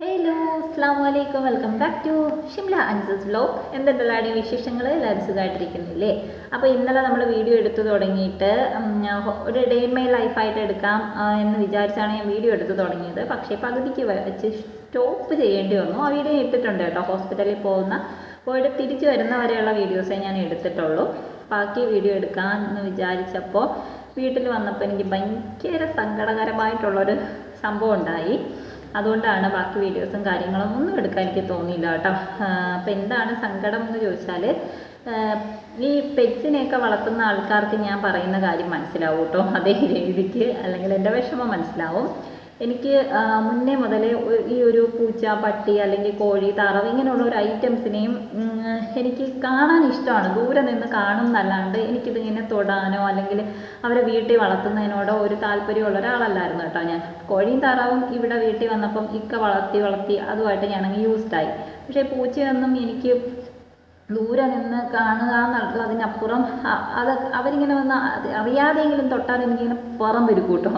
Hello അസ്സാം വലൈക്കും welcome back to Shimla അൻസസ് വ്ലോഗ് എന്തുണ്ടല്ലാടി വിശേഷങ്ങൾ എല്ലാവരും സുഖമായിട്ടിരിക്കുന്നില്ലേ അപ്പോൾ ഇന്നലെ നമ്മൾ വീഡിയോ എടുത്തു തുടങ്ങിയിട്ട് ഒരു ഡേ മൈ ലൈഫായിട്ട് എടുക്കാം എന്ന് വിചാരിച്ചാണ് ഞാൻ വീഡിയോ എടുത്തു തുടങ്ങിയത്. പക്ഷേ പകുതിക്ക് വെച്ച് സ്റ്റോപ്പ് ചെയ്യേണ്ടി വന്നു. ആ വീഡിയോ ഇട്ടിട്ടുണ്ട് കേട്ടോ. ഹോസ്പിറ്റലിൽ പോകുന്ന പോയിട്ട് തിരിച്ചു വരുന്ന വരെയുള്ള വീഡിയോസേ ഞാൻ എടുത്തിട്ടുള്ളൂ. ബാക്കി വീഡിയോ എടുക്കാം എന്ന് വിചാരിച്ചപ്പോൾ വീട്ടിൽ വന്നപ്പോൾ എനിക്ക് ഭയങ്കര സങ്കടകരമായിട്ടുള്ളൊരു സംഭവം ഉണ്ടായി. അതുകൊണ്ടാണ് ബാക്കി വീഡിയോസും കാര്യങ്ങളും ഒന്നും എടുക്കാൻ എനിക്ക് തോന്നിയില്ല കേട്ടോ. അപ്പം എന്താണ് സങ്കടം എന്ന് ചോദിച്ചാൽ ഈ പെറ്റ്സിനെയൊക്കെ വളർത്തുന്ന ആൾക്കാർക്ക് ഞാൻ പറയുന്ന കാര്യം മനസ്സിലാവും കേട്ടോ. അതേ രീതിക്ക് അല്ലെങ്കിൽ എന്റെ വിഷമം മനസ്സിലാവും. എനിക്ക് മുന്നേ മുതലേ ഈ ഒരു പൂച്ച പട്ടി അല്ലെങ്കിൽ കോഴി താറാവ് ഇങ്ങനെയുള്ള ഒരു ഐറ്റംസിനെയും എനിക്ക് കാണാൻ ഇഷ്ടമാണ്. ദൂരെ നിന്ന് കാണും എന്നല്ലാണ്ട് എനിക്കിതിങ്ങനെ തൊടാനോ അല്ലെങ്കിൽ അവരെ വീട്ടിൽ വളർത്തുന്നതിനോടോ ഒരു താല്പര്യമുള്ള ഒരാളല്ലായിരുന്നു കേട്ടോ ഞാൻ. കോഴിയും താറാവും ഇവിടെ വീട്ടിൽ വന്നപ്പം ഇക്ക വളർത്തി വളർത്തി അതുമായിട്ട് ഞാനങ്ങ് യൂസ്ഡായി. പക്ഷേ പൂച്ചയൊന്നും എനിക്ക് ദൂരെ നിന്ന് കാണുക എന്നുള്ളതിനപ്പുറം അത് അവരിങ്ങനെ വന്ന് അറിയാതെയെങ്കിലും തൊട്ടാൽ എനിക്കിങ്ങനെ പുറം വരും കൂട്ടോ.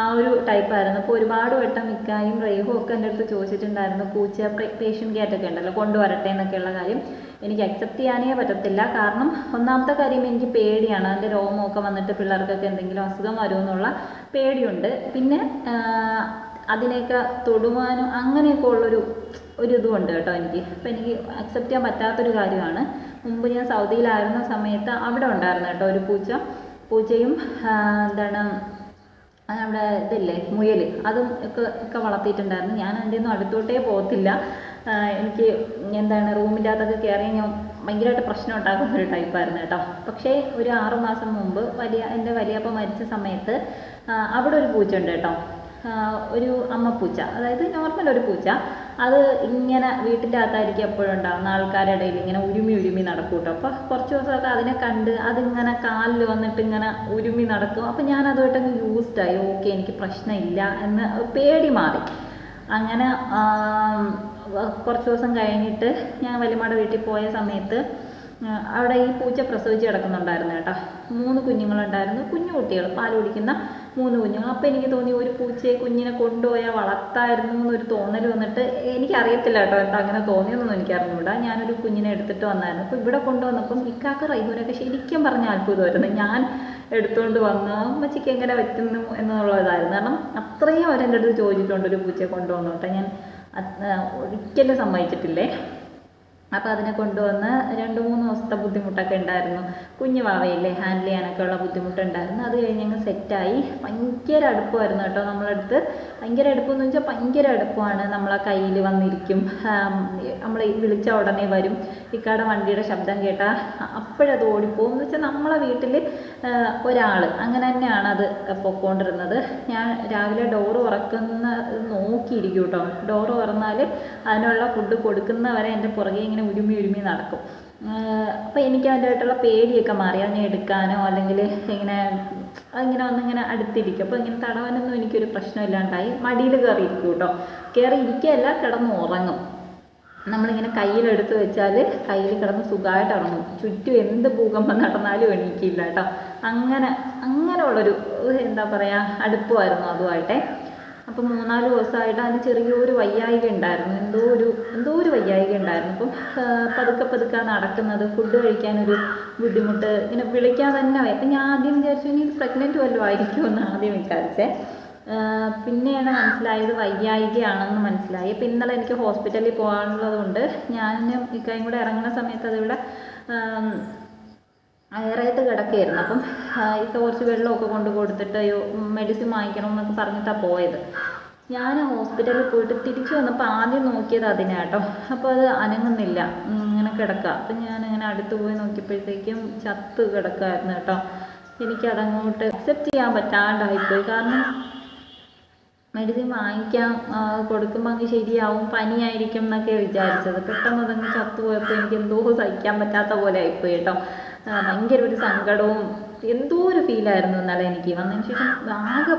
ആ ഒരു ടൈപ്പായിരുന്നു അപ്പോൾ ഒരുപാട് വട്ടം മിക്കായും റേഹും ഒക്കെ എന്റെ അടുത്ത് ചോദിച്ചിട്ടുണ്ടായിരുന്നു. പൂച്ച പേഷ്യൻ ഒക്കെ ഉണ്ടല്ലോ കൊണ്ടുവരട്ടെ എന്നൊക്കെയുള്ള കാര്യം. എനിക്ക് അക്സെപ്റ്റ് ചെയ്യാനേ പറ്റത്തില്ല. കാരണം ഒന്നാമത്തെ കാര്യം എനിക്ക് പേടിയാണ്. അതിന്റെ രോമമൊക്കെ വന്നിട്ട് പിള്ളേർക്കൊക്കെ എന്തെങ്കിലും അസുഖം വരുമെന്നുള്ള പേടിയുണ്ട്. പിന്നെ അതിനെയൊക്കെ തൊടുവാനും അങ്ങനെയൊക്കെ ഉള്ളൊരു ഒരു ഇതുമുണ്ട് കേട്ടോ എനിക്ക്. അപ്പം എനിക്ക് അക്സെപ്റ്റ് ചെയ്യാൻ പറ്റാത്തൊരു കാര്യമാണ്. മുമ്പ് ഞാൻ സൗദിയിലായിരുന്ന സമയത്ത് അവിടെ ഉണ്ടായിരുന്നു കേട്ടോ ഒരു പൂച്ച. പൂച്ചയും എന്താണ് നമ്മുടെ ഇതില്ലേ മുയൽ. അതും ഒക്കെ ഒക്കെ വളർത്തിയിട്ടുണ്ടായിരുന്നു. ഞാൻ അതിന്റെ ഒന്നും അടുത്തോട്ടേ പോകത്തില്ല. എനിക്ക് എന്താണ് റൂമിന്റെ കയറി ഞാൻ ഭയങ്കരമായിട്ട് പ്രശ്നം ഉണ്ടാക്കുന്ന ഒരു ടൈപ്പായിരുന്നു കേട്ടോ. പക്ഷേ ഒരു ആറു മാസം മുമ്പ് വലിയ എന്റെ വലിയപ്പ മരിച്ച സമയത്ത് അവിടെ ഒരു പൂച്ച ഉണ്ട് കേട്ടോ. ഒരു അമ്മപ്പൂച്ച അതായത് നോർമൽ ഒരു പൂച്ച. അത് ഇങ്ങനെ വീട്ടിന്റെ അകത്തായിരിക്കും എപ്പോഴും ഉണ്ടാകുന്ന ആൾക്കാരുടെ ഇടയിൽ ഇങ്ങനെ ഉരുമി ഉരുമി നടക്കും കേട്ടോ അപ്പോൾ കുറച്ച് ദിവസമൊക്കെ അതിനെ കണ്ട് അതിങ്ങനെ കാലിൽ വന്നിട്ട് ഇങ്ങനെ ഉരുമി നടക്കും. അപ്പോൾ ഞാൻ അതുമായിട്ടങ്ങ് ആയി. ഓക്കെ എനിക്ക് പ്രശ്നമില്ല എന്ന് പേടി മാറി. അങ്ങനെ കുറച്ച് ദിവസം കഴിഞ്ഞിട്ട് ഞാൻ വലിയമ്മയുടെ വീട്ടിൽ പോയ സമയത്ത് അവിടെ ഈ പൂച്ച പ്രസവിച്ച് കിടക്കുന്നുണ്ടായിരുന്നു കേട്ടോ. മൂന്ന് കുഞ്ഞുങ്ങളുണ്ടായിരുന്നു. കുഞ്ഞു കുട്ടികൾ പാൽ കുടിക്കുന്ന മൂന്ന് കുഞ്ഞുങ്ങൾ അപ്പോൾ എനിക്ക് തോന്നി ഒരു പൂച്ചയെ കുഞ്ഞിനെ കൊണ്ടുപോയാൽ വളർത്തായിരുന്നു എന്നൊരു തോന്നൽ വന്നിട്ട് എനിക്കറിയത്തില്ല കേട്ടോ എന്താ അങ്ങനെ തോന്നിയതൊന്നും ഞാൻ ഞാനൊരു കുഞ്ഞിനെ എടുത്തിട്ട് വന്നായിരുന്നു. അപ്പോൾ ഇവിടെ കൊണ്ടുവന്നപ്പം ഇക്കാക്ക് റൈഹൂനൊക്കെ ശരിക്കും പറഞ്ഞ അത്ഭുതമായിരുന്നു. ഞാൻ എടുത്തുകൊണ്ട് വന്ന അമ്മച്ചിക്ക് എങ്ങനെ പറ്റുന്നു എന്നുള്ളതായിരുന്നു. കാരണം അത്രയും അവരെന്റെ അടുത്ത് ചോദിച്ചിട്ടുണ്ട് ഒരു പൂച്ചയെ കൊണ്ടുവന്നോട്ടെ. ഞാൻ ഒരിക്കലും സമ്മതിച്ചിട്ടില്ലേ? അപ്പോൾ അതിനെ കൊണ്ടുവന്ന് രണ്ട് മൂന്ന് ദിവസത്തെ ബുദ്ധിമുട്ടൊക്കെ ഉണ്ടായിരുന്നു. കുഞ്ഞു വാവയില്ലേ ഹാൻഡിൽ ചെയ്യാനൊക്കെ ഉള്ള ബുദ്ധിമുട്ടുണ്ടായിരുന്നു. അത് കഴിഞ്ഞ് അങ്ങ് സെറ്റായി ഭയങ്കര അടുപ്പമായിരുന്നു കേട്ടോ നമ്മളടുത്ത്. ഭയങ്കര അടുപ്പമെന്ന് വെച്ചാൽ ഭയങ്കര അടുപ്പമാണ് നമ്മളെ കയ്യിൽ വന്നിരിക്കും. നമ്മൾ വിളിച്ച ഉടനെ വരും. ഇക്കാടെ വണ്ടിയുടെ ശബ്ദം കേട്ടാൽ അപ്പോഴത് ഓടിപ്പോകും എന്ന് വെച്ചാൽ നമ്മളെ വീട്ടിൽ ഒരാൾ അങ്ങനെ തന്നെയാണ് അത് പൊക്കോണ്ടിരുന്നത്. ഞാൻ രാവിലെ ഡോർ തുറക്കുന്ന നോക്കിയിരിക്കും കേട്ടോ ഡോർ തുറന്നാൽ അതിനുള്ള ഫുഡ് കൊടുക്കുന്നവരെ എന്റെ പുറകെ ഇങ്ങനെ ഉരുമി ഉരുമി നടക്കും. അപ്പോൾ എനിക്ക് അതിന്റെതായിട്ടുള്ള പേടിയൊക്കെ മാറി. അതിനെ എടുക്കാനോ അല്ലെങ്കിൽ ഇങ്ങനെ അതിങ്ങനെ വന്നിങ്ങനെ അടുത്തിരിക്കും. അപ്പോൾ ഇങ്ങനെ തടവാനൊന്നും എനിക്കൊരു പ്രശ്നമില്ലാണ്ടായി. മടിയിൽ കയറിയിരിക്കും കേട്ടോ കയറി ഇരിക്കുകയല്ല കിടന്ന് ഉറങ്ങും. നമ്മളിങ്ങനെ കയ്യിലെടുത്ത് വെച്ചാൽ കയ്യിൽ കിടന്ന് സുഖമായിട്ട് ഇറങ്ങും ചുറ്റും എന്ത് ഭൂകമ്പം നടന്നാലും എണീക്കില്ല കേട്ടോ. അങ്ങനെ അങ്ങനെയുള്ളൊരു എന്താ പറയുക അടുപ്പമായിരുന്നു അതുമായിട്ടെ. അപ്പം മൂന്നാൽ ദിവസമായിട്ട് അതിന് ചെറിയൊരു വയ്യായിക ഉണ്ടായിരുന്നു. എന്തോ ഒരു എന്തോ ഒരു വയ്യായിക ഉണ്ടായിരുന്നു. അപ്പം പതുക്കെ പതുക്കെ നടക്കുന്നത് ഫുഡ് കഴിക്കാനൊരു ബുദ്ധിമുട്ട് ഇങ്ങനെ വിളിക്കാൻ തന്നെ അപ്പം ഞാൻ ആദ്യം വിചാരിച്ചു ഇനി ഇത് പ്രഗ്നന്റ് വല്ലതും ആയിരിക്കുമെന്ന് ആദ്യം വിചാരിച്ചേ. പിന്നെയാണ് മനസ്സിലായത് വയ്യായികയാണെന്ന് മനസ്സിലായി. അപ്പം ഇന്നലെ എനിക്ക് ഹോസ്പിറ്റലിൽ പോകാനുള്ളത് കൊണ്ട് ഞാനും ഇക്കായും കൂടെ ഇറങ്ങുന്ന സമയത്ത് അതിവിടെ അയറയത്ത് കിടക്കുകയായിരുന്നു. അപ്പം ഇപ്പോൾ കുറച്ച് വെള്ളമൊക്കെ കൊണ്ട് കൊടുത്തിട്ട് മെഡിസിൻ വാങ്ങിക്കണം എന്നൊക്കെ പറഞ്ഞിട്ടാണ് പോയത്. ഞാൻ ഹോസ്പിറ്റലിൽ പോയിട്ട് തിരിച്ചു വന്നപ്പോൾ ആദ്യം നോക്കിയത് അതിനെ കേട്ടോ. അപ്പോൾ അത് അനങ്ങുന്നില്ല. ഇങ്ങനെ കിടക്കുക അപ്പം ഞാൻ ഇങ്ങനെ അടുത്ത് പോയി നോക്കിയപ്പോഴത്തേക്കും ചത്ത് കിടക്കുമായിരുന്നു കേട്ടോ. എനിക്കതങ്ങോട്ട് അക്സെപ്റ്റ് ചെയ്യാൻ പറ്റാണ്ടായിപ്പോയി. കാരണം മെഡിസിൻ വാങ്ങിക്കാൻ കൊടുക്കുമ്പോൾ അങ്ങ് ശരിയാവും പനിയായിരിക്കും എന്നൊക്കെ വിചാരിച്ചത്. പെട്ടെന്ന് അതങ്ങ് ചത്തുപോയപ്പോൾ എനിക്ക് എന്തോ സഹിക്കാൻ പറ്റാത്ത പോലെ ആയിപ്പോയി കേട്ടോ. ഭയങ്കര ഒരു സങ്കടവും എന്തോ ഒരു ഫീലായിരുന്നു ഇന്നലെ എനിക്ക്. വന്നതിന് ശേഷം ആകെ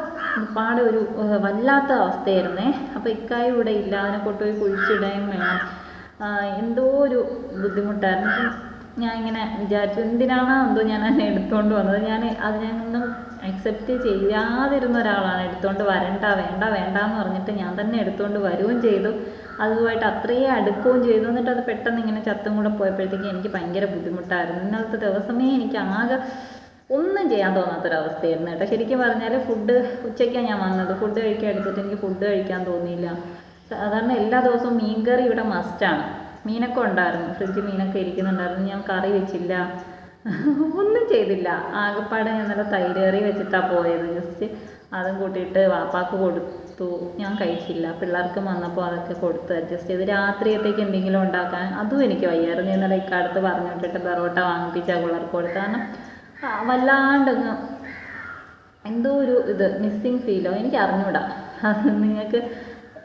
പാടെ ഒരു വല്ലാത്ത അവസ്ഥയായിരുന്നേ. അപ്പോൾ ഇക്കായും ഇവിടെ ഇല്ല അതിനെ കൊണ്ടുപോയി കുഴിച്ചിടുകയും വേണം. എന്തോ ഒരു ബുദ്ധിമുട്ടായിരുന്നു. ഞാൻ ഇങ്ങനെ വിചാരിച്ചു എന്തിനാണോ എന്തോ ഞാൻ അതിനെ എടുത്തുകൊണ്ട് വന്നത്? ഞാൻ അതിനൊന്നും അക്സെപ്റ്റ് ചെയ്യാതിരുന്ന ഒരാളാണ്. എടുത്തുകൊണ്ട് വരണ്ട വേണ്ട വേണ്ട എന്ന് പറഞ്ഞിട്ട് ഞാൻ തന്നെ എടുത്തുകൊണ്ട് വരികയും ചെയ്തു. അതുമായിട്ട് അത്രയും അടുക്കുകയും ചെയ്തു. എന്നിട്ട് അത് പെട്ടെന്ന് ഇങ്ങനെ ചത്തും കൂടെ പോയപ്പോഴത്തേക്ക് എനിക്ക് ഭയങ്കര ബുദ്ധിമുട്ടായിരുന്നു. ഇന്നത്തെ ദിവസമേ എനിക്ക് ആകെ ഒന്നും ചെയ്യാൻ തോന്നാത്തൊരവസ്ഥയായിരുന്നു കേട്ടോ. ശരിക്കും പറഞ്ഞാൽ ഫുഡ് ഉച്ചയ്ക്കാണ് ഞാൻ വന്നത്. ഫുഡ് കഴിക്കാൻ എടുത്തിട്ട് എനിക്ക് ഫുഡ് കഴിക്കാൻ തോന്നിയില്ല. സാധാരണ എല്ലാ ദിവസവും മീൻകറി ഇവിടെ മസ്റ്റാണ് മീനൊക്കെ ഉണ്ടായിരുന്നു. ഫ്രിഡ്ജിൽ മീനൊക്കെ ഇരിക്കുന്നുണ്ടായിരുന്നു. ഞാൻ കറി വെച്ചില്ല. ഒന്നും ചെയ്തില്ല. ആകെപ്പാടെ ഞാൻ നല്ല തൈര് കറി വെച്ചിട്ടാണ് പോയത്. ജസ്റ്റ് അതും കൂട്ടിയിട്ട് വാപ്പാക്ക് കൊടുത്തു. ഞാൻ കഴിച്ചില്ല. പിള്ളേർക്ക് വന്നപ്പോൾ അതൊക്കെ കൊടുത്ത് അഡ്ജസ്റ്റ് ചെയ്ത്. രാത്രിയത്തേക്ക് എന്തെങ്കിലും ഉണ്ടാക്കാൻ അതും എനിക്ക് വയ്യായിരുന്നു. ഇന്നലെ ഇക്കാലത്ത് പറഞ്ഞു വിട്ടിട്ട് പെറോട്ട വാങ്ങിപ്പിച്ചാൽ പിള്ളേർക്ക് കൊടുത്തു. കാരണം വല്ലാണ്ട് വല്ലാണ്ടങ്ങ് എന്തോ ഒരു ഇത് മിസ്സിങ് ഫീലോ എനിക്ക് അറിഞ്ഞൂടാ. നിങ്ങൾക്ക്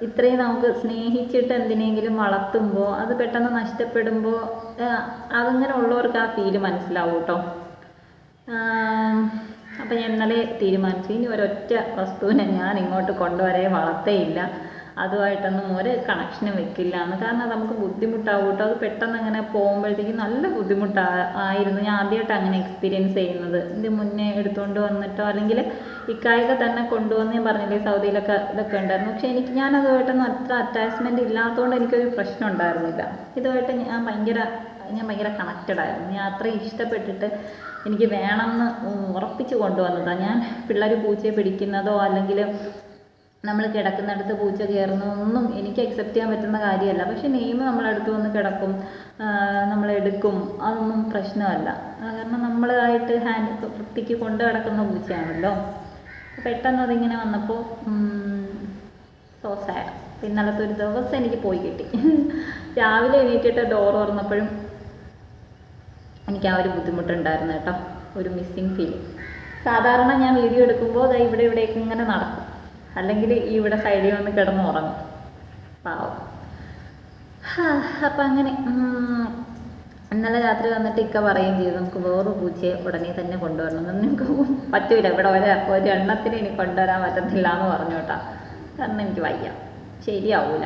ഇത്രയും നമുക്ക് സ്നേഹിച്ചിട്ട് എന്തിനെങ്കിലും വളർത്തുമ്പോൾ അത് പെട്ടെന്ന് നഷ്ടപ്പെടുമ്പോൾ അതിങ്ങനെ ഉള്ളവർക്ക് ആ ഫീൽ മനസ്സിലാവും കേട്ടോ അപ്പം ഞാൻ ഇന്നലെ തീരുമാനിച്ചു. ഇനി ഒരൊറ്റ വസ്തുവിനെ ഞാൻ ഇങ്ങോട്ട് കൊണ്ടുവരേ വളർത്തേയില്ല. അതുമായിട്ടൊന്നും ഒരു കണക്ഷനും വെക്കില്ല. എന്ന് കാരണം അത് നമുക്ക് ബുദ്ധിമുട്ടാവും കേട്ടോ അത് പെട്ടെന്ന് അങ്ങനെ പോകുമ്പോഴത്തേക്ക് നല്ല ബുദ്ധിമുട്ടാ ആയിരുന്നു. ഞാൻ ആദ്യമായിട്ട് അങ്ങനെ എക്സ്പീരിയൻസ് ചെയ്യുന്നത്. ഇത് മുന്നേ എടുത്തുകൊണ്ട് വന്നിട്ടോ അല്ലെങ്കിൽ ഇക്കായൊക്കെ തന്നെ കൊണ്ടുവന്ന് പറഞ്ഞില്ലേ സൗദിയിലൊക്കെ ഇതൊക്കെ ഉണ്ടായിരുന്നു. പക്ഷെ എനിക്ക് ഞാൻ അതുമായിട്ടൊന്നും അത്ര അറ്റാച്ച്മെന്റ് ഇല്ലാത്തതുകൊണ്ട് എനിക്കൊരു പ്രശ്നം ഉണ്ടായിരുന്നില്ല. ഇതുമായിട്ട് ഞാൻ ഭയങ്കര ഞാൻ ഭയങ്കര കണക്റ്റഡ് ആയിരുന്നു. ഞാൻ അത്രയും ഇഷ്ടപ്പെട്ടിട്ട് എനിക്ക് വേണമെന്ന് ഉറപ്പിച്ച് കൊണ്ടുവന്നതാണ് ഞാൻ പിള്ളേർ പൂച്ചയെ പിടിക്കുന്നതോ അല്ലെങ്കിൽ നമ്മൾ കിടക്കുന്നിടത്ത് പൂച്ച കയറുന്നതൊന്നും എനിക്ക് അക്സെപ്റ്റ് ചെയ്യാൻ പറ്റുന്ന കാര്യമല്ല. പക്ഷെ നെയിം നമ്മളടുത്ത് വന്ന് കിടക്കും നമ്മൾ എടുക്കും അതൊന്നും പ്രശ്നമല്ല. കാരണം നമ്മളായിട്ട് ഹാൻഡ് വൃത്തിക്ക് കൊണ്ട് കിടക്കുന്ന പൂച്ചയാണല്ലോ. പെട്ടെന്ന് അതിങ്ങനെ വന്നപ്പോൾ സോ പിന്നലത്തെ ഒരു ദിവസം എനിക്ക് പോയി കിട്ടി. രാവിലെ എണീറ്റിട്ട് ഡോർ തുറന്നപ്പോഴും എനിക്ക് ആ ഒരു ബുദ്ധിമുട്ടുണ്ടായിരുന്നു കേട്ടോ. ഒരു മിസ്സിങ് ഫീൽ സാധാരണ ഞാൻ വീഡിയോ എടുക്കുമ്പോൾ അത് ഇവിടെ ഇവിടേക്ക് ഇങ്ങനെ നടക്കും. അല്ലെങ്കിൽ ഈ ഇവിടെ സൈഡിൽ വന്ന് കിടന്ന് ഉറങ്ങും. പാവം. അപ്പം അങ്ങനെ ഇന്നലെ രാത്രി വന്നിട്ട് ഇക്ക പറയുകയും ചെയ്തു നമുക്ക് വേറൊരു പൂച്ചയെ ഉടനെ തന്നെ കൊണ്ടുവരണം. എന്ന് നിങ്ങൾക്ക് പറ്റൂല. ഇവിടെ ഒരു ഒരെണ്ണത്തിന് ഇനി കൊണ്ടുവരാൻ പറ്റത്തില്ല എന്ന് പറഞ്ഞു കേട്ടാ. കാരണം എനിക്ക് വയ്യ. ശരിയാവൂല.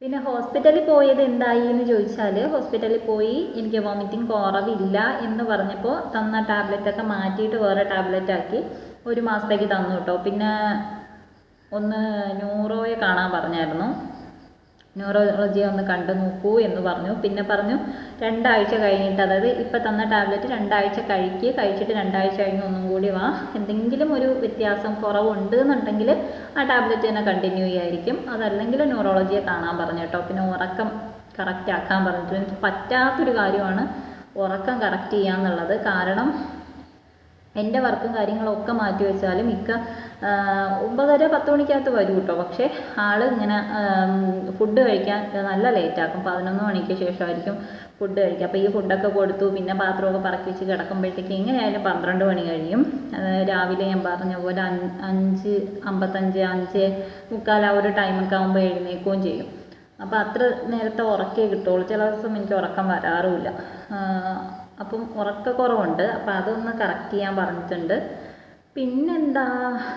പിന്നെ ഹോസ്പിറ്റലിൽ പോയത് എന്തായി എന്ന് ചോദിച്ചാൽ ഹോസ്പിറ്റലിൽ പോയി എനിക്ക് വോമിറ്റിംഗ് കുറവില്ല എന്ന് പറഞ്ഞപ്പോൾ തന്ന ടാബ്ലറ്റൊക്കെ മാറ്റിയിട്ട് വേറെ ടാബ്ലറ്റ് ആക്കി ഒരു മാസത്തേക്ക് തന്നു കേട്ടോ. പിന്നെ ഒന്ന് ന്യൂറോയെ കാണാൻ പറഞ്ഞായിരുന്നു. ന്യൂറോളജി ഒന്ന് കണ്ടു നോക്കൂ എന്ന് പറഞ്ഞു. പിന്നെ പറഞ്ഞു രണ്ടാഴ്ച കഴിഞ്ഞിട്ട് അതായത് ഇപ്പം തന്ന ടാബ്ലറ്റ് രണ്ടാഴ്ച കഴിക്കുക കഴിച്ചിട്ട് രണ്ടാഴ്ച കഴിഞ്ഞ് ഒന്നും കൂടി വാ. എന്തെങ്കിലും ഒരു വ്യത്യാസം കുറവുണ്ട് എന്നുണ്ടെങ്കിൽ ആ ടാബ്ലറ്റ് തന്നെ കണ്ടിന്യൂ ചെയ്യായിരിക്കും. അതല്ലെങ്കിൽ ന്യൂറോളജിയെ കാണാൻ പറഞ്ഞു കേട്ടോ. പിന്നെ ഉറക്കം കറക്റ്റ് ആക്കാൻ പറഞ്ഞിട്ട്. എനിക്ക് പറ്റാത്തൊരു കാര്യമാണ് ഉറക്കം കറക്റ്റ് ചെയ്യുക എന്നുള്ളത് കാരണം എന്റെ വർക്കും കാര്യങ്ങളും ഒക്കെ മാറ്റി വെച്ചാലും മിക്ക ഒമ്പതര പത്ത് മണിക്കകത്ത് വരും കേട്ടോ. പക്ഷേ ആൾ ഇങ്ങനെ ഫുഡ് കഴിക്കാൻ നല്ല ലേറ്റാക്കും പതിനൊന്ന് മണിക്ക് ശേഷമായിരിക്കും ഫുഡ് കഴിക്കുക. അപ്പോൾ ഈ ഫുഡൊക്കെ കൊടുത്തു പിന്നെ പാത്രമൊക്കെ പറക്കി വെച്ച് കിടക്കുമ്പോഴത്തേക്ക് എങ്ങനെയായാലും പന്ത്രണ്ട് മണി കഴിയും. രാവിലെ ഞാൻ പറഞ്ഞ പോലെ അഞ്ച് അമ്പത്തഞ്ച് അഞ്ച് മുക്കാൽ ആ ഒരു ടൈമൊക്കെ ആകുമ്പോൾ എഴുന്നേൽക്കുകയും ചെയ്യും. അപ്പോൾ അത്ര നേരത്തെ ഉറക്കേ കിട്ടുള്ളൂ. ചില ദിവസം എനിക്ക് ഉറക്കം വരാറുമില്ല. അപ്പം ഉറക്കക്കുറവുണ്ട് അപ്പം അതൊന്ന് കറക്റ്റ് ചെയ്യാൻ പറഞ്ഞിട്ടുണ്ട്. പിന്നെന്താ?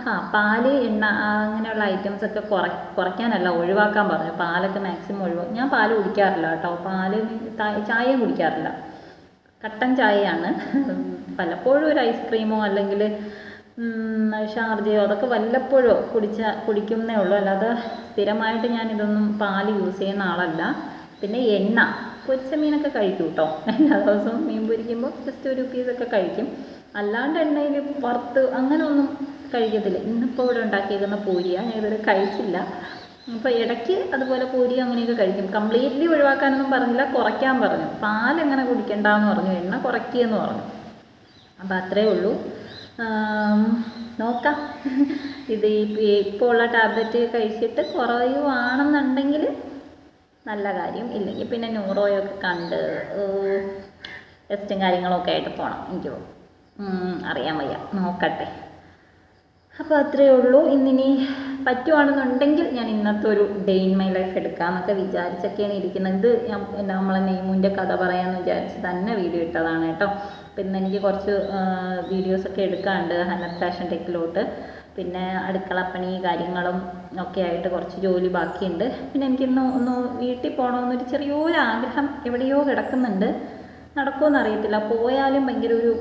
ആ പാൽ എണ്ണ അങ്ങനെയുള്ള ഐറ്റംസ് ഒക്കെ കുറ കുറയ്ക്കാനല്ല ഒഴിവാക്കാൻ പറഞ്ഞു. പാലൊക്കെ മാക്സിമം ഒഴിവാക്കും ഞാൻ പാൽ കുടിക്കാറില്ല കേട്ടോ. പാൽ ചായ കുടിക്കാറില്ല. കട്ടൻ ചായയാണ്. പലപ്പോഴും ഒരു ഐസ്ക്രീമോ അല്ലെങ്കിൽ ഷാർജയോ അതൊക്കെ വല്ലപ്പോഴോ കുടിച്ച കുടിക്കുന്നേ ഉള്ളൂ. അല്ലാതെ സ്ഥിരമായിട്ട് ഞാൻ ഇതൊന്നും പാൽ യൂസ് ചെയ്യുന്ന ആളല്ല. പിന്നെ എണ്ണ. പൊരിച്ച മീനൊക്കെ കഴിക്കും കേട്ടോ എല്ലാ ദിവസവും മീൻ പൊരിക്കുമ്പോൾ ജസ്റ്റ് ഒരു പീസൊക്കെ കഴിക്കും. അല്ലാണ്ട് എണ്ണയിൽ വറുത്ത് അങ്ങനെ ഒന്നും കഴിക്കത്തില്ല. ഇന്നിപ്പോൾ ഇവിടെ ഉണ്ടാക്കിയേക്കുന്ന പൂരിയാണ് ഞാൻ ഇതുവരെ കഴിച്ചില്ല. അപ്പോൾ ഇടയ്ക്ക് അതുപോലെ പൂരി അങ്ങനെയൊക്കെ കഴിക്കും. കംപ്ലീറ്റ്ലി ഒഴിവാക്കാനൊന്നും പറഞ്ഞില്ല. കുറയ്ക്കാൻ പറഞ്ഞു. പാലെങ്ങനെ കുടിക്കണ്ടെന്ന് പറഞ്ഞു. എണ്ണ കുറയ്ക്കുകയെന്ന് പറഞ്ഞു. അപ്പോൾ അത്രേ ഉള്ളൂ. നോക്കാം. ഇത് ഇപ്പോൾ ഉള്ള ടാബ്ലറ്റ് കഴിച്ചിട്ട് കുറയുവാണെന്നുണ്ടെങ്കിൽ നല്ല കാര്യം. ഇല്ലെങ്കിൽ പിന്നെ ന്യൂറോയൊക്കെ കണ്ട് ടെസ്റ്റും കാര്യങ്ങളൊക്കെ ആയിട്ട് പോകണം എനിക്ക് അറിയാൻ വയ്യ. നോക്കട്ടെ. അപ്പോൾ അത്രയേ ഉള്ളൂ. ഇന്നിനി പറ്റുവാണെന്നുണ്ടെങ്കിൽ ഞാൻ ഇന്നത്തെ ഒരു ഡേ ഇൻ മൈ ലൈഫ് എടുക്കാമെന്നൊക്കെ വിചാരിച്ചൊക്കെയാണ് ഇരിക്കുന്നത്. ഇത് ഞാൻ നമ്മളെ നെയ്മുന്റെ കഥ പറയാമെന്ന് വിചാരിച്ച് തന്നെ വീഡിയോ ഇട്ടതാണ് കേട്ടോ. പിന്നെ എനിക്ക് കുറച്ച് വീഡിയോസൊക്കെ എടുക്കാനുണ്ട് ഹനത് ഫാഷൻ ടെക്കിലോട്ട് പിന്നെ അടുക്കളപ്പണി കാര്യങ്ങളും ഒക്കെ ആയിട്ട് കുറച്ച് ജോലി ബാക്കിയുണ്ട്. പിന്നെ എനിക്കിന്ന് ഒന്ന് വീട്ടിൽ പോകണമെന്നൊരു ചെറിയൊരു ആഗ്രഹം എവിടെയോ കിടക്കുന്നുണ്ട്. നടക്കുമെന്ന് അറിയത്തില്ല. പോയാലും ഭയങ്കര ഒരു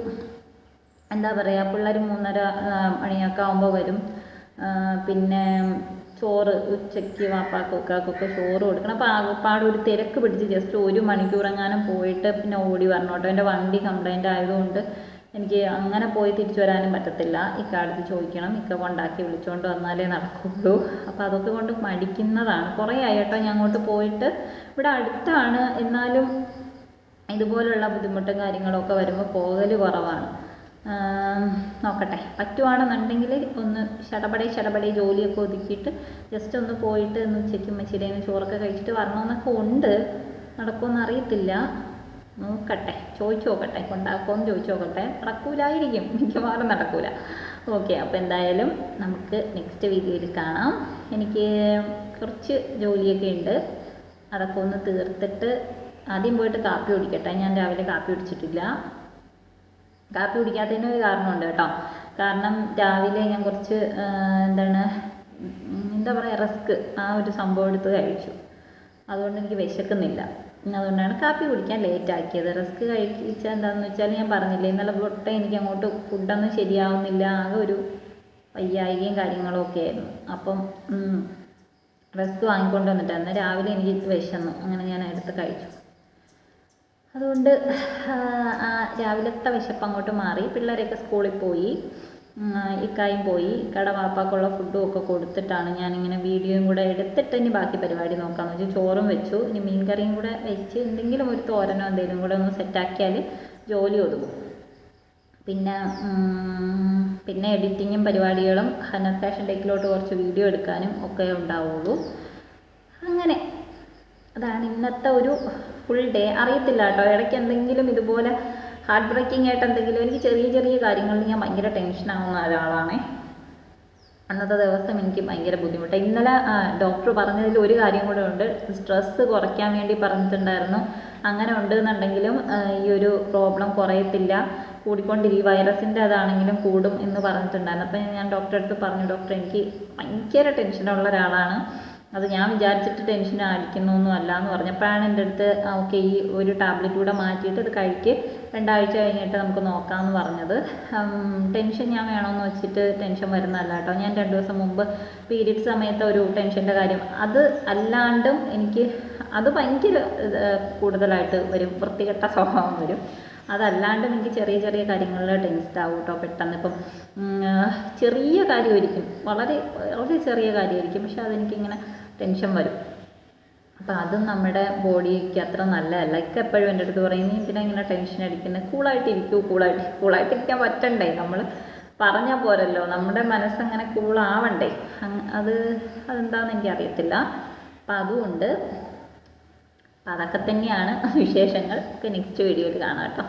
എന്താ പറയുക പിള്ളേർ മൂന്നര മണിയൊക്കെ ആകുമ്പോൾ വരും. പിന്നെ ചോറ് ഉച്ചയ്ക്ക് വാപ്പാക്കൊക്കെ ചോറ് കൊടുക്കണം. അപ്പോൾ ആകെപ്പാട് ഒരു തിരക്ക് പിടിച്ച് ജസ്റ്റ് ഒരു മണിക്കൂർ എങ്ങാനും പോയിട്ട് പിന്നെ ഓടി വരണം കേട്ടോ എന്റെ വണ്ടി കംപ്ലൈന്റ് ആയതുകൊണ്ട് എനിക്ക് അങ്ങനെ പോയി തിരിച്ചു വരാനും പറ്റത്തില്ല. ഇക്കാലത്ത് ചോദിക്കണം. ഇക്ക കൊണ്ടാക്കി വിളിച്ചുകൊണ്ട് വന്നാലേ നടക്കുള്ളൂ. അപ്പോൾ അതൊക്കെ കൊണ്ട് മടിക്കുന്നതാണ്. കുറേ ആയി കേട്ടോ ഞാൻ അങ്ങോട്ട് പോയിട്ട്. ഇവിടെ അടുത്താണ്. എന്നാലും ഇതുപോലുള്ള ബുദ്ധിമുട്ടും കാര്യങ്ങളൊക്കെ വരുമ്പോൾ പോകൽ കുറവാണ്. നോക്കട്ടെ. പറ്റുവാണെന്നുണ്ടെങ്കിൽ ഒന്ന് ശടപടേ ശടപടേ ജോലിയൊക്കെ ഒതുക്കിയിട്ട് ജസ്റ്റ് ഒന്ന് പോയിട്ട് ഒന്ന് ഉച്ചയ്ക്ക് മച്ചിരേന്ന് ചോറൊക്കെ കഴിച്ചിട്ട് വരണമെന്നൊക്കെ ഉണ്ട്. നടക്കുമെന്ന് അറിയത്തില്ല. നോക്കട്ടെ ചോദിച്ചു നോക്കട്ടെ കൊണ്ടാക്കുമെന്ന് ചോദിച്ചു നോക്കട്ടെ നടക്കൂലായിരിക്കും മിക്കവാറും നടക്കൂല. ഓക്കെ അപ്പോൾ എന്തായാലും നമുക്ക് നെക്സ്റ്റ് വീഡിയോയിൽ കാണാം. എനിക്ക് കുറച്ച് ജോലിയൊക്കെ ഉണ്ട്. അതൊക്കെ ഒന്ന് തീർത്തിട്ട് ആദ്യം പോയിട്ട് കാപ്പി കുടിക്കട്ടെ. ഞാൻ രാവിലെ കാപ്പി കുടിച്ചിട്ടില്ല. കാപ്പി കുടിക്കാത്തതിന് ഒരു കാരണമുണ്ട് കേട്ടോ. കാരണം രാവിലെ ഞാൻ കുറച്ച് എന്താണ് എന്താ പറയുക റിസ്ക് ആ ഒരു സംഭവം എടുത്ത് കഴിച്ചു. അതുകൊണ്ട് എനിക്ക് വിശക്കുന്നില്ല. അതുകൊണ്ടാണ് കാപ്പി കുടിക്കാൻ ലേറ്റ് ആക്കിയത്. റസ്ക് കഴിച്ചാൽ എന്താണെന്ന് വെച്ചാൽ ഞാൻ പറഞ്ഞില്ലേ ഇന്നലെ തൊട്ടേ എനിക്ക് അങ്ങോട്ട് ഫുഡൊന്നും ശരിയാവുന്നില്ല ആകെ ഒരു വയ്യായികയും കാര്യങ്ങളും ഒക്കെ ആയിരുന്നു. അപ്പം റസ്ക് വാങ്ങിക്കൊണ്ട് വന്നിട്ടായിരുന്നു രാവിലെ എനിക്ക് വിശന്നു. അങ്ങനെ ഞാൻ എടുത്ത് കഴിച്ചു. അതുകൊണ്ട് രാവിലത്തെ വിശപ്പ് അങ്ങോട്ട് മാറി. പിള്ളേരൊക്കെ സ്കൂളിൽ പോയി. ഇക്കായും പോയി. ഇക്കയുടെ വാപ്പാക്കുള്ള ഫുഡും ഒക്കെ കൊടുത്തിട്ടാണ് ഞാനിങ്ങനെ വീഡിയോയും കൂടെ എടുത്തിട്ട് ഇനി ബാക്കി പരിപാടി നോക്കാമെന്ന് വെച്ചു. ചോറും വെച്ചു. ഇനി മീൻകറിയും കൂടെ വെച്ച് എന്തെങ്കിലും ഒരു തോരനോ എന്തെങ്കിലും കൂടെ ഒന്ന് സെറ്റാക്കിയാൽ ജോലി ഒതുങ്ങും. പിന്നെ പിന്നെ എഡിറ്റിങ്ങും പരിപാടികളും ഹന ഫാഷൻ ഡേക്കിലോട്ട് കുറച്ച് വീഡിയോ എടുക്കാനും ഒക്കെ ഉണ്ടാവുള്ളൂ. അങ്ങനെ. അതാണ് ഇന്നത്തെ ഒരു ഫുൾ ഡേ അറിയത്തില്ല കേട്ടോ ഇടയ്ക്ക് എന്തെങ്കിലും ഇതുപോലെ ഹാർട്ട് ബ്രേക്കിംഗ് ആയിട്ട് എന്തെങ്കിലും എനിക്ക് ചെറിയ ചെറിയ കാര്യങ്ങളിൽ ഞാൻ ഭയങ്കര ടെൻഷൻ ആവുന്ന ഒരാളാണേ. അന്നത്തെ ദിവസം എനിക്ക് ഭയങ്കര ബുദ്ധിമുട്ട്. ഇന്നലെ ഡോക്ടർ പറഞ്ഞതിൽ ഒരു കാര്യം കൂടെ ഉണ്ട്. സ്ട്രെസ്സ് കുറയ്ക്കാൻ വേണ്ടി പറഞ്ഞിട്ടുണ്ടായിരുന്നു. അങ്ങനെ ഉണ്ട് എന്നുണ്ടെങ്കിലും ഈ ഒരു പ്രോബ്ലം കുറയത്തില്ല. കൂടിക്കൊണ്ടിരിക്കും വൈറസിന്റെ അതാണെങ്കിലും കൂടും എന്ന് പറഞ്ഞിട്ടുണ്ടായിരുന്നു. അപ്പം ഞാൻ ഡോക്ടറെ അടുത്ത് പറഞ്ഞു ഡോക്ടർ എനിക്ക് ഭയങ്കര ടെൻഷനുള്ള ഒരാളാണ്. അത് ഞാൻ വിചാരിച്ചിട്ട് ടെൻഷൻ ആയിരിക്കുന്നൊന്നും അല്ല എന്ന് പറഞ്ഞപ്പോഴാണ് എന്റെ അടുത്ത് ഓക്കെ ഈ ഒരു ടാബ്ലറ്റ് കൂടെ മാറ്റിയിട്ട് ഇത് കഴിക്ക്. രണ്ടാഴ്ച കഴിഞ്ഞിട്ട് നമുക്ക് നോക്കാമെന്ന് പറഞ്ഞത്. ടെൻഷൻ ഞാൻ വേണമെന്ന് വെച്ചിട്ട് ടെൻഷൻ വരുന്നതല്ല കേട്ടോ. ഞാൻ രണ്ട് ദിവസം മുമ്പ് പീരീഡ് സമയത്ത് ഒരു ടെൻഷന്റെ കാര്യം അത് അല്ലാണ്ടും എനിക്ക് അത് ഭയങ്കര കൂടുതലായിട്ട് വരും. വൃത്തികെട്ട സ്വഭാവം വരും. അതല്ലാണ്ടും എനിക്ക് ചെറിയ ചെറിയ കാര്യങ്ങളിൽ ടെൻസ്ഡ് ആവും കേട്ടോ പെട്ടെന്ന്. ഇപ്പം ചെറിയ കാര്യമായിരിക്കും. വളരെ വളരെ ചെറിയ കാര്യമായിരിക്കും. പക്ഷെ അതെനിക്കിങ്ങനെ ടെൻഷൻ വരും. അപ്പം അതും നമ്മുടെ ബോഡിക്ക് അത്ര നല്ലതല്ല. ഇക്ക എപ്പോഴും എന്റെ അടുത്ത് പറയും നീ എന്തിനാ ഇങ്ങനെ ടെൻഷൻ അടിക്കുന്നത് കൂളായിട്ട് ഇരിക്കൂ കൂളായിട്ട് കൂളായിട്ട് ഇരിക്കാൻ പറ്റണ്ടേ? നമ്മൾ പറഞ്ഞാൽ പോരല്ലോ. നമ്മുടെ മനസ്സങ്ങനെ കൂളാവണ്ടേ അത് അത് അതെന്താണെന്ന് എനിക്കറിയത്തില്ല. അപ്പം അതുകൊണ്ട് അതൊക്കെ തന്നെയാണ് വിശേഷങ്ങൾ. ഒക്കെ നെക്സ്റ്റ് വീഡിയോയിൽ കാണാം കേട്ടോ.